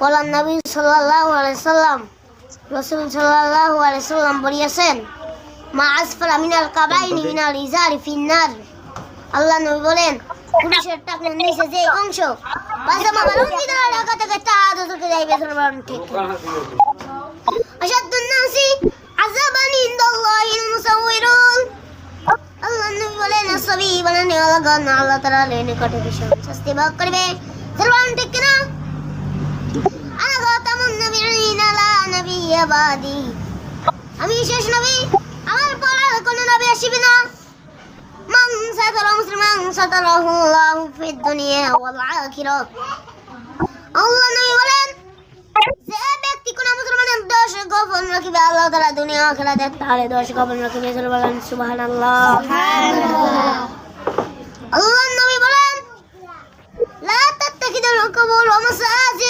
Column নবী সাল্লাহ আলাইসাল্লাম রসুল সাল্লাহ আলাইসাল্লাম বলিয়াছেন মা আসফাল মিনাল কাবাইনি মিনাল ইজারি ফিন্নার আল্লাহ নবী বলেন পুরুষের টাকনের নিচে যে অংশ বাজামা বালুন কি দাঁড়া ঢাকা থেকে তা আদতকে যাইবে সরবারণ ঠিক আশাদুন নাসি, আযাবান ইনদাল্লাহিল মুসাউইরুন। আল্লাহ নবী বলেন সবই বানানে আলাদা না, আল্লাহ তাআলা লেনে কঠে বিষয় শাস্তি ভাগ করবে। সরবারণ ঠিক না আমি শেষ নবী আমার পর আর কোনো নবী আসবে না। মান সাতারা মুসলমান সাতারাহু আল্লাহ ফি দুনিয়া ওয়াল আখিরা। আল্লাহ নবী বলেন যে ব্যক্তি কোন মুসলমানের দোষ গোপন রাখিবে আল্লাহ তাআলা দুনিয়া আখিরাতে তাহলে দোষ গোপন রাখিবে। চলে বলেন সুবহানাল্লাহ। আল্লাহ নবী বলেন লা তাত্তাখিদুল কুবুর ওয়া মাসাজিদ। কবরকে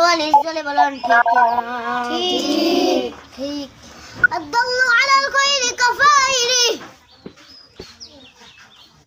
सर्वांनी जले बोला